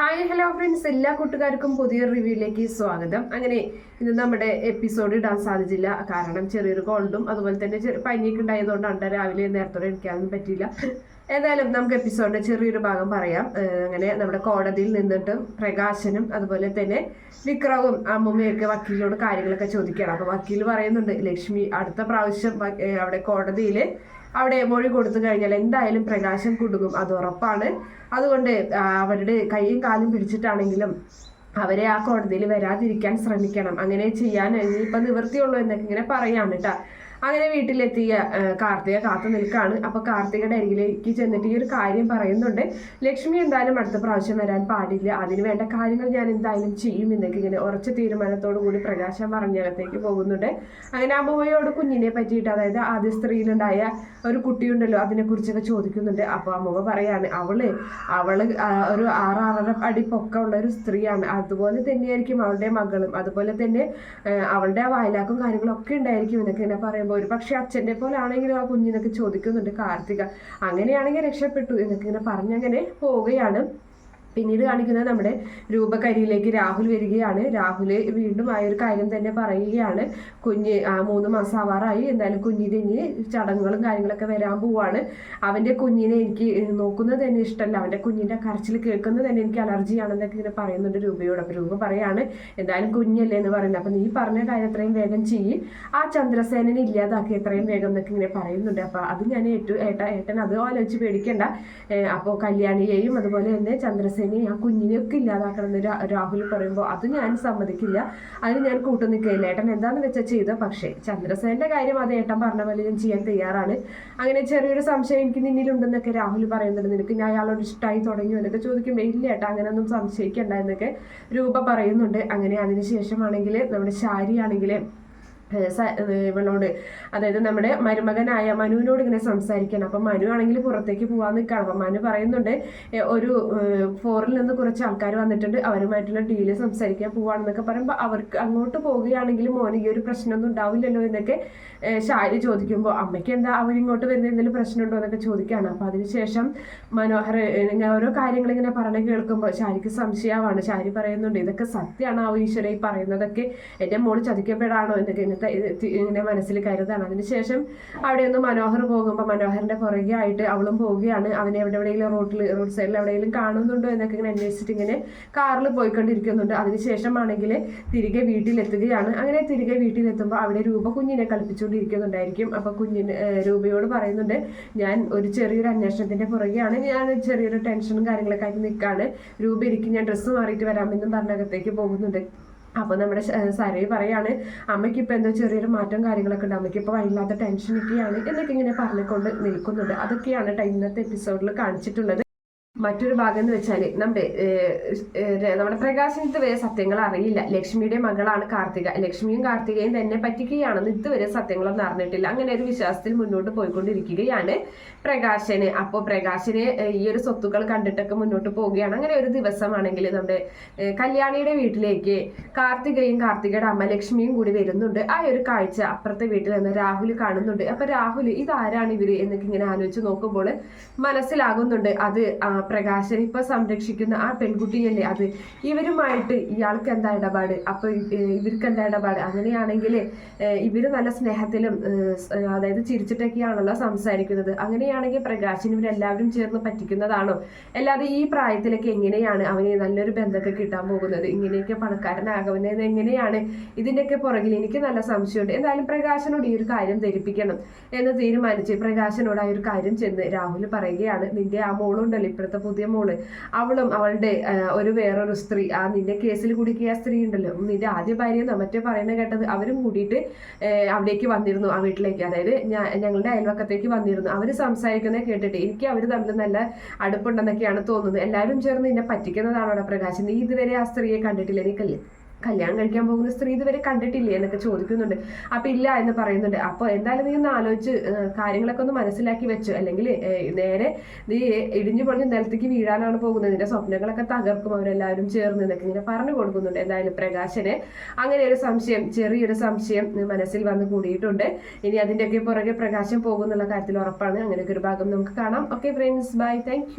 Hi hello friends. എല്ലാ കൂട്ടുകാർക്കും പുതിയൊരു റിവ്യൂയിലേക്ക് സ്വാഗതം. അങ്ങനെ ഇന്ന് നമ്മുടെ എപ്പിസോഡ് ഇടാൻ സാധിച്ചില്ല. കാരണം ചെറിയൊരു കോൾഡും അതുപോലെ തന്നെ ചെറിയ പനിയൊക്കെ ഉണ്ടായതുകൊണ്ടാണ് രാവിലെ നേരത്തോടെ എടുക്കാനൊന്നും പറ്റിയില്ല. ഏതായാലും നമുക്ക് എപ്പിസോഡിന്റെ ചെറിയൊരു ഭാഗം പറയാം. അങ്ങനെ നമ്മുടെ കോടതിയിൽ നിന്നിട്ട് പ്രകാശനും അതുപോലെ തന്നെ വിക്രവും അമ്മൂമ്മയൊക്കെ വക്കീലിനോട് കാര്യങ്ങളൊക്കെ ചോദിക്കുകയാണ്. അപ്പൊ വക്കീൽ പറയുന്നുണ്ട് ലക്ഷ്മി അടുത്ത പ്രാവശ്യം അവിടെ കോടതിയിൽ അവിടെ മൊഴി കൊടുത്തു കഴിഞ്ഞാൽ എന്തായാലും പ്രകാശം കുടുങ്ങും അത് ഉറപ്പാണ്. അതുകൊണ്ട് അവരുടെ കൈയും കാലും പിടിച്ചിട്ടാണെങ്കിലും അവരെ ആ കോടതിയിൽ വരാതിരിക്കാൻ ശ്രമിക്കണം. അങ്ങനെ ചെയ്യാൻ ഇനിയിപ്പം നിവൃത്തിയുള്ളൂ എന്നൊക്കെ ഇങ്ങനെ പറയാണ് കേട്ടാ അങ്ങനെ വീട്ടിലെത്തിയ കാർത്തിക കാത്തു നിൽക്കാണ്. അപ്പൊ കാർത്തികയുടെ അരികിലേക്ക് ചെന്നിട്ട് ഈ ഒരു കാര്യം പറയുന്നുണ്ട്. ലക്ഷ്മി എന്തായാലും അടുത്ത പ്രാവശ്യം വരാൻ പാടില്ല. അതിന് വേണ്ട കാര്യങ്ങൾ ഞാൻ എന്തായാലും ചെയ്യും എന്നൊക്കെ ഇങ്ങനെ ഉറച്ച തീരുമാനത്തോടു കൂടി പ്രകാശം പറഞ്ഞകത്തേക്ക് പോകുന്നുണ്ട്. അങ്ങനെ അമ്മയോട് കുഞ്ഞിനെ പറ്റിയിട്ട് അതായത് ആദ്യ സ്ത്രീയിലുണ്ടായ ഒരു കുട്ടിയുണ്ടല്ലോ അതിനെ കുറിച്ചൊക്കെ ചോദിക്കുന്നുണ്ട്. അപ്പൊ അമ്മ പറയാണ് അവൾ അവൾ ഒരു ആറാറര അടി പൊക്കമുള്ള ഒരു സ്ത്രീയാണ്. അതുപോലെ തന്നെയായിരിക്കും അവളുടെ മകളും. അതുപോലെ തന്നെ അവളുടെ വായലാക്കും കാര്യങ്ങളൊക്കെ ഉണ്ടായിരിക്കും എന്നൊക്കെ ഇങ്ങനെ പറയുമ്പോൾ ഒരു പക്ഷെ അച്ഛന്റെ പോലെ ആണെങ്കിലും ആ കുഞ്ഞിനൊക്കെ ചോദിക്കുന്നുണ്ട് കാർത്തിക അങ്ങനെയാണെങ്കിൽ രക്ഷപ്പെട്ടു എന്നൊക്കെ ഇങ്ങനെ പറഞ്ഞങ്ങനെ പോവുകയാണ്. പിന്നീട് കാണിക്കുന്നത് നമ്മുടെ രൂപകരിയിലേക്ക് രാഹുൽ വരികയാണ്. രാഹുൽ വീണ്ടും ആ ഒരു കാര്യം തന്നെ പറയുകയാണ്. കുഞ്ഞ് ആ മൂന്ന് മാസം ആവാറായി. എന്തായാലും കുഞ്ഞിന് ചടങ്ങുകളും കാര്യങ്ങളൊക്കെ വരാൻ പോവാണ്. അവന്റെ കുഞ്ഞിനെ എനിക്ക് നോക്കുന്നത് തന്നെ ഇഷ്ടമല്ല. അവന്റെ കുഞ്ഞിന്റെ കരച്ചിൽ കേൾക്കുന്നത് തന്നെ എനിക്ക് അലർജിയാണെന്നൊക്കെ ഇങ്ങനെ പറയുന്നുണ്ട് രൂപയോട്. അപ്പം രൂപ പറയാണ് എന്തായാലും കുഞ്ഞല്ലേ എന്ന് പറയുന്നത്. അപ്പം നീ പറഞ്ഞ കാര്യം എത്രയും വേഗം ചെയ്യും. ആ ചന്ദ്രസേനനെ ഇല്ലാതാക്കി എത്രയും വേഗം എന്നൊക്കെ ഇങ്ങനെ പറയുന്നുണ്ട്. അപ്പം അത് ഞാൻ ഏറ്റു ഏട്ട ഏട്ടൻ അത് ആലോചിച്ച് പേടിക്കണ്ട. അപ്പോൾ അപ്പോ കല്യാണിയെയും അതുപോലെ തന്നെ ചന്ദ്രസേനയും ഞാൻ കുഞ്ഞിനെയൊക്കെ ഇല്ലാതാക്കണം എന്ന് രാ- രാഹുൽ പറയുമ്പോൾ അത് ഞാൻ സമ്മതിക്കില്ല. അതിന് ഞാൻ കൂട്ടു നിൽക്കില്ല ഏട്ടൻ എന്താണെന്ന് വെച്ചാൽ ചെയ്ത? പക്ഷേ ചന്ദ്രസേനന്റെ കാര്യം അത് ഏട്ടൻ പറഞ്ഞ പോലെ ഞാൻ ചെയ്യാൻ തയ്യാറാണ്. അങ്ങനെ ചെറിയൊരു സംശയം എനിക്ക് നിന്നിലുണ്ടെന്നൊക്കെ രാഹുൽ പറയുന്നുണ്ട്. നിനക്ക് ഞാൻ അയാളോട് ഇഷ്ടമായി തുടങ്ങിയോ എന്നൊക്കെ ചോദിക്കുമ്പോൾ ഇല്ല ഏട്ടാ അങ്ങനെയൊന്നും സംശയിക്കണ്ട എന്നൊക്കെ രൂപ പറയുന്നുണ്ട്. അങ്ങനെ അതിനുശേഷമാണെങ്കിൽ നമ്മുടെ ശാരി ആണെങ്കിൽ ഏഹ് സ- ഏഹ് ഇവളോട് അതായത് നമ്മുടെ മരുമകനായ മനുവിനോട് ഇങ്ങനെ സംസാരിക്കണം. അപ്പം മനു ആണെങ്കിൽ പുറത്തേക്ക് പോകാൻ നിൽക്കണം അപ്പം മനു പറയുന്നുണ്ട് ഒരു ഫോറിൽ നിന്ന് കുറച്ച് ആൾക്കാർ വന്നിട്ടുണ്ട്. അവരുമായിട്ടുള്ള ഡീൽ സംസാരിക്കാൻ പോവാണെന്നൊക്കെ പറയുമ്പോൾ അവർക്ക് അങ്ങോട്ട് പോവുകയാണെങ്കിൽ മോന് ഈ ഒരു പ്രശ്നമൊന്നും ഉണ്ടാവില്ലല്ലോ എന്നൊക്കെ ഷാരി ചോദിക്കുമ്പോൾ അമ്മയ്ക്ക് എന്താ അവരിങ്ങോട്ട് വരുന്ന എന്തെങ്കിലും പ്രശ്നമുണ്ടോ? എന്നൊക്കെ ചോദിക്കുകയാണ് അപ്പം അതിനുശേഷം മനോഹർ ഇങ്ങനെ ഓരോ കാര്യങ്ങൾ ഇങ്ങനെ പറഞ്ഞ് കേൾക്കുമ്പോൾ ഷാരിക്ക് സംശയമാണ്. ഷാരി പറയുന്നുണ്ട് ഇതൊക്കെ സത്യമാണ് ആ ഈശ്വര ഈ പറയുന്നതൊക്കെ. എന്റെ മോൾ ചതിക്കപ്പെടാണോ? എന്നൊക്കെ ഇങ്ങനെ മനസ്സിൽ കരുതാണ്. അതിനുശേഷം അവിടെ ഒന്ന് മനോഹർ പോകുമ്പോൾ മനോഹറിന്റെ പുറകെ ആയിട്ട് അവളും പോവുകയാണ്. അവനെ എവിടെ എവിടെയെങ്കിലും റോട്ടിൽ റോഡ് സൈഡിൽ എവിടെയെങ്കിലും കാണുന്നുണ്ടോ എന്നൊക്കെ ഇങ്ങനെ അന്വേഷിച്ചിട്ട് ഇങ്ങനെ കാറിൽ പോയിക്കൊണ്ടിരിക്കുന്നുണ്ട്. അതിനുശേഷമാണെങ്കിൽ തിരികെ വീട്ടിലെത്തുകയാണ്. അങ്ങനെ തിരികെ വീട്ടിലെത്തുമ്പോൾ അവിടെ രൂപ കുഞ്ഞിനെ കളിപ്പിച്ചുകൊണ്ടിരിക്കുന്നുണ്ടായിരിക്കും അപ്പൊ കുഞ്ഞിന് രൂപയോട് പറയുന്നുണ്ട് ഞാൻ ഒരു ചെറിയൊരു അന്വേഷണത്തിന്റെ പുറകെയാണ്. ഞാൻ ചെറിയൊരു ടെൻഷനും കാര്യങ്ങളൊക്കെ ആയിട്ട് നിൽക്കുകയാണ് രൂപ ഇരിക്കും ഞാൻ ഡ്രസ്സ് മാറിയിട്ട് വരാമെന്നും പറഞ്ഞകത്തേക്ക് പോകുന്നുണ്ട്. അപ്പൊ നമ്മുടെ ശ- പറയാണ് അമ്മയ്ക്ക് ഇപ്പൊ എന്തോ ചെറിയൊരു മാറ്റം കാര്യങ്ങളൊക്കെ ഉണ്ട്. അമ്മയ്ക്ക് ഇപ്പൊ വല്ലാത്ത ടെൻഷനൊക്കെയാണ് എന്നൊക്കെ ഇങ്ങനെ പറഞ്ഞുകൊണ്ട് നിൽക്കുന്നുണ്ട്. അതൊക്കെയാണ് ഇന്നത്തെ എപ്പിസോഡിൽ കാണിച്ചിട്ടുള്ളത്. മറ്റൊരു ഭാഗം എന്ന് വെച്ചാൽ നമ്മുടെ നമ്മുടെ പ്രകാശനത്ത് വരെ സത്യങ്ങൾ അറിയില്ല. ലക്ഷ്മിയുടെ മകളാണ് കാർത്തിക. ലക്ഷ്മിയും കാർത്തികയും തന്നെ പറ്റിക്കുകയാണെന്ന് ഇതുവരെ സത്യങ്ങളൊന്നും അറിഞ്ഞിട്ടില്ല. അങ്ങനെ ഒരു വിശ്വാസത്തിൽ മുന്നോട്ട് പോയിക്കൊണ്ടിരിക്കുകയാണ് പ്രകാശന്. അപ്പോൾ പ്രകാശന് ഈ ഒരു സ്വത്തുക്കൾ കണ്ടിട്ടൊക്കെ മുന്നോട്ട് പോവുകയാണ്. അങ്ങനെ ഒരു ദിവസമാണെങ്കിൽ നമ്മുടെ കല്യാണിയുടെ വീട്ടിലേക്ക് കാർത്തികയും കാർത്തികയുടെ അമ്മ ലക്ഷ്മിയും കൂടി വരുന്നുണ്ട്. ആ ഒരു കാഴ്ച അപ്പുറത്തെ വീട്ടിൽ നിന്ന് രാഹുൽ കാണുന്നുണ്ട്. അപ്പൊ രാഹുൽ ഇതാരാണ് ഇവർ എന്നൊക്കെ ഇങ്ങനെ ആലോചിച്ച് നോക്കുമ്പോൾ മനസ്സിലാകുന്നുണ്ട്. അത് പ്രകാശൻ ഇപ്പൊ സംരക്ഷിക്കുന്ന ആ പെൺകുട്ടിയല്ലേ അത്? ഇവരുമായിട്ട് ഇയാൾക്ക് എന്താ ഇടപാട്? അപ്പൊ ഇവർക്ക് എന്താ ഇടപാട്? അങ്ങനെയാണെങ്കിൽ ഇവർ നല്ല സ്നേഹത്തിലും അതായത് ചിരിച്ചിട്ടൊക്കെയാണല്ലോ സംസാരിക്കുന്നത്. അങ്ങനെയാണെങ്കിൽ പ്രകാശിന് ഇവരെല്ലാവരും ചേർന്ന് പറ്റിക്കുന്നതാണോ? അല്ലാതെ ഈ പ്രായത്തിലൊക്കെ എങ്ങനെയാണ് അവന് നല്ലൊരു ബന്ധമൊക്കെ കിട്ടാൻ പോകുന്നത്? ഇങ്ങനെയൊക്കെ പണക്കാരനാകുന്നത് എങ്ങനെയാണ് ഇതിന്റെയൊക്കെ പുറകിൽ എനിക്ക് നല്ല സംശയമുണ്ട്. എന്തായാലും പ്രകാശനോട് ഈ ഒരു കാര്യം ധരിപ്പിക്കണം എന്ന് തീരുമാനിച്ച് പ്രകാശനോട് ആ ഒരു കാര്യം ചെന്ന് രാഹുൽ പറയുകയാണ്. നിന്റെ ആ മോളുണ്ടല്ലോ ഇപ്പോഴത്തെ പുതിയ മോൾ. അവളും അവളുടെ ഒരു വേറൊരു സ്ത്രീ. ആ നിന്റെ കേസിൽ കുടുക്കിയ സ്ത്രീ ഉണ്ടല്ലോ. നിന്റെ ആദ്യ ഭാര്യ എന്നാ മറ്റേ പറയുന്ന കേട്ടത് അവരും കൂടിയിട്ട് അവിടേക്ക് വന്നിരുന്നു ആ വീട്ടിലേക്ക്. അതായത് ഞങ്ങളുടെ അയൽവക്കത്തേക്ക് വന്നിരുന്നു. അവർ സംസാരിക്കുന്നത് കേട്ടിട്ട് എനിക്ക് അവർ തമ്മിൽ നല്ല അടുപ്പുണ്ടെന്നൊക്കെയാണ് തോന്നുന്നത്. എല്ലാവരും ചേർന്ന് നിന്നെ പറ്റിക്കുന്നതാണോ പ്രകാശ്? നീ ഇതുവരെ ആ സ്ത്രീയെ കണ്ടിട്ടില്ല നീ കല്യാണം കഴിക്കാൻ പോകുന്ന സ്ത്രീ ഇതുവരെ കണ്ടിട്ടില്ലേ എന്നൊക്കെ ചോദിക്കുന്നുണ്ട്. അപ്പൊ ഇല്ല എന്ന് പറയുന്നുണ്ട്. അപ്പൊ എന്തായാലും നീ ഒന്ന് ആലോചിച്ച് കാര്യങ്ങളൊക്കെ ഒന്ന് മനസ്സിലാക്കി വെച്ചു. അല്ലെങ്കിൽ നേരെ നീ ഇടിഞ്ഞു പൊളിഞ്ഞ് നിലത്തേക്ക് വീഴാനാണ് പോകുന്നത്. നിന്റെ സ്വപ്നങ്ങളൊക്കെ തകർക്കും അവരെല്ലാവരും ചേർന്ന് എന്നൊക്കെ ഇങ്ങനെ പറഞ്ഞു കൊടുക്കുന്നുണ്ട്. എന്തായാലും പ്രകാശന് അങ്ങനെ ഒരു സംശയം ചെറിയൊരു സംശയം മനസ്സിൽ വന്ന് കൂടിയിട്ടുണ്ട്. ഇനി അതിന്റെയൊക്കെ പുറകെ പ്രകാശം പോകുന്നുള്ള കാര്യത്തിൽ ഉറപ്പാണ്. അങ്ങനെയൊക്കെ ഒരു ഭാഗം നമുക്ക് കാണാം. Okay friends bye thank